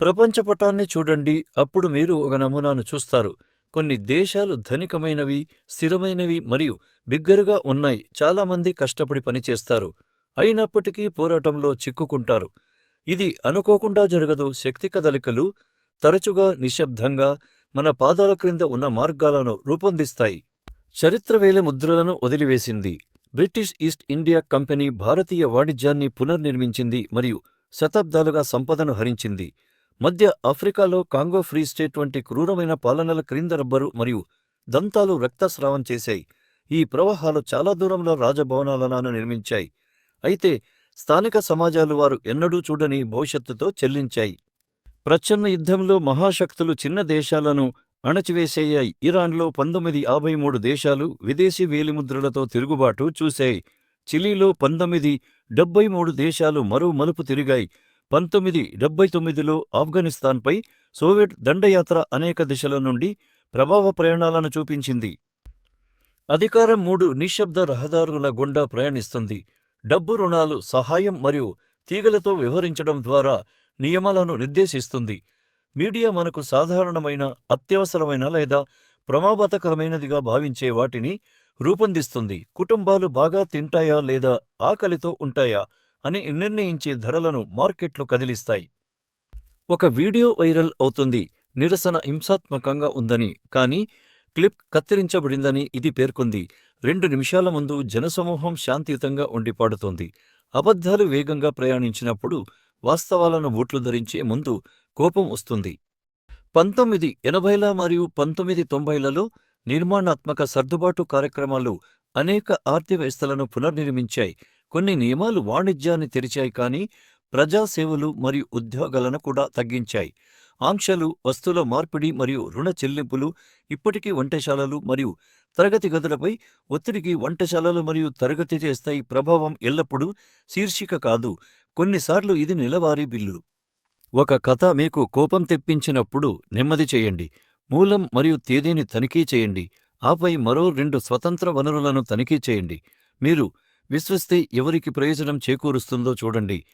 ప్రపంచపటాన్ని చూడండి అప్పుడు మీరు ఒక నమూనాను చూస్తారు. కొన్ని దేశాలు ధనికమైనవి స్థిరమైనవి మరియు బిగ్గరగా ఉన్నాయి. చాలామంది కష్టపడి పనిచేస్తారు అయినప్పటికీ పోరాటంలో చిక్కుకుంటారు. ఇది అనుకోకుండా జరగదు. శక్తి కదలికలు తరచుగా నిశ్శబ్దంగా మన పాదాల క్రింద ఉన్న మార్గాలను రూపొందిస్తాయి. చరిత్రవేల ముద్రలను వదిలివేసింది. బ్రిటిష్ ఈస్ట్ ఇండియా కంపెనీ భారతీయ వాణిజ్యాన్ని పునర్నిర్మించింది మరియు శతాబ్దాలుగా సంపదను హరించింది. మధ్య ఆఫ్రికాలో కాంగో ఫ్రీ స్టేట్ వంటి క్రూరమైన పాలనల క్రింద రబ్బరు మరియు దంతాలు రక్తస్రావం చేశాయి. ఈ ప్రవాహాలు చాలా దూరంలో రాజభవనాలను నిర్మించాయి. అయితే స్థానిక సమాజాలు వారు ఎన్నడూ చూడని భవిష్యత్తుతో చెల్లించాయి. ప్రచ్ఛన్న యుద్ధంలో మహాశక్తులు చిన్న దేశాలను అణచివేసేయాయి. ఇరాన్లో పంతొమ్మిది యాభై మూడు దేశాలు విదేశీ వేలిముద్రలతో తిరుగుబాటు చూశాయి. చిలీలో పంతొమ్మిది డెబ్బై మూడు దేశాలు మరో మలుపు తిరిగాయి. పంతొమ్మిది డెబ్బై తొమ్మిదిలో ఆఫ్ఘనిస్తాన్పై సోవియట్ దండయాత్ర అనేక దిశల నుండి ప్రభావ ప్రయాణాలను చూపించింది. అధికారం మూడు నిశ్శబ్ద రహదారుల గుండా ప్రయాణిస్తుంది. డబ్బు రుణాలు సహాయం మరియు తీగలతో వ్యవహరించడం ద్వారా నియమాలను నిర్దేశిస్తుంది. మీడియా మనకు సాధారణమైన అత్యవసరమైన లేదా ప్రమాదకరమైనదిగా భావించే వాటిని రూపొందిస్తుంది. కుటుంబాలు బాగా తింటాయా లేదా ఆకలితో ఉంటాయా? అని నిర్ణయించే ధరలను మార్కెట్లు కదిలిస్తాయి. ఒక వీడియో వైరల్ అవుతుంది. నిరసన హింసాత్మకంగా ఉందని కానీ క్లిప్ కత్తిరించబడిందని ఇది పేర్కొంది. రెండు నిమిషాల ముందు జనసమూహం శాంతియుతంగా ఉండి పాడుతోంది అబద్ధాలు వేగంగా ప్రయాణించినప్పుడు వాస్తవాలను బూట్లు ధరించే ముందు కోపం వస్తుంది. పంతొమ్మిది ఎనభైల మరియు పంతొమ్మిది తొంభైలలో నిర్మాణాత్మక సర్దుబాటు కార్యక్రమాలు అనేక ఆర్థిక వ్యవస్థలను పునర్నిర్మించాయి. కొన్ని నియమాలు వాణిజ్యాన్ని తెరిచాయి కానీ ప్రజాసేవలు మరియు ఉద్యోగాలను కూడా తగ్గించాయి. ఆంక్షలు వస్తువుల మార్పిడి మరియు రుణ చెల్లింపులు ఇప్పటికీ వంటశాలలు మరియు తరగతి గదులపై ఒత్తిడికి వంటశాలలు మరియు తరగతి చేస్తాయి ప్రభావం ఎల్లప్పుడూ శీర్షిక కాదు. కొన్నిసార్లు ఇది నెలవారీ బిల్లు. ఒక కథ మీకు కోపం తెప్పించినప్పుడు నెమ్మది చేయండి. మూలం మరియు తేదీని తనిఖీ చేయండి. ఆపై మరో రెండు స్వతంత్ర వనరులను తనిఖీ చేయండి. మీరు విశ్వస్తే ఎవరికి ప్రయోజనం చేకూరుస్తుందో చూడండి.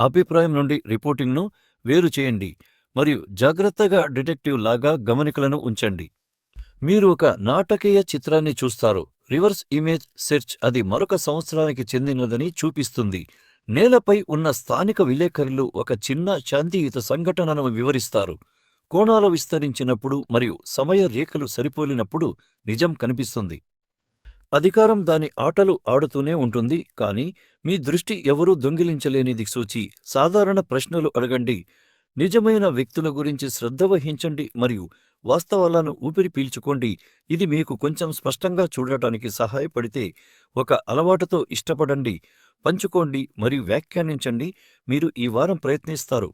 అభిప్రాయం నుండి రిపోర్టింగ్ను వేరు చేయండి. మరియు జాగ్రత్తగా డిటెక్టివ్ లాగా గమనికలను ఉంచండి. మీరు ఒక నాటకీయ చిత్రాన్ని చూస్తారు. రివర్స్ ఇమేజ్ సెర్చ్ అది మరొక సంవత్సరానికి చెందినదని చూపిస్తుంది. నేలపై ఉన్న స్థానిక విలేకరులు ఒక చిన్న శాంతియుత సంఘటనను వివరిస్తారు. కోణాలు విస్తరించినప్పుడు మరియు సమయ రేఖలు సరిపోలినప్పుడు నిజం కనిపిస్తుంది. అధికారం దాని ఆటలు ఆడుతూనే ఉంటుంది. కాని మీ దృష్టి ఎవరూ దొంగిలించలేని దిక్సూచి. సాధారణ ప్రశ్నలు అడగండి. నిజమైన వ్యక్తుల గురించి శ్రద్ధ వహించండి మరియు వాస్తవాలను ఊపిరి పీల్చుకోండి. ఇది మీకు కొంచెం స్పష్టంగా చూడటానికి సహాయపడితే ఒక అలవాటుతో ఇష్టపడండి. పంచుకోండి మరియు వ్యాఖ్యానించండి. మీరు ఈ వారం ప్రయత్నిస్తారు.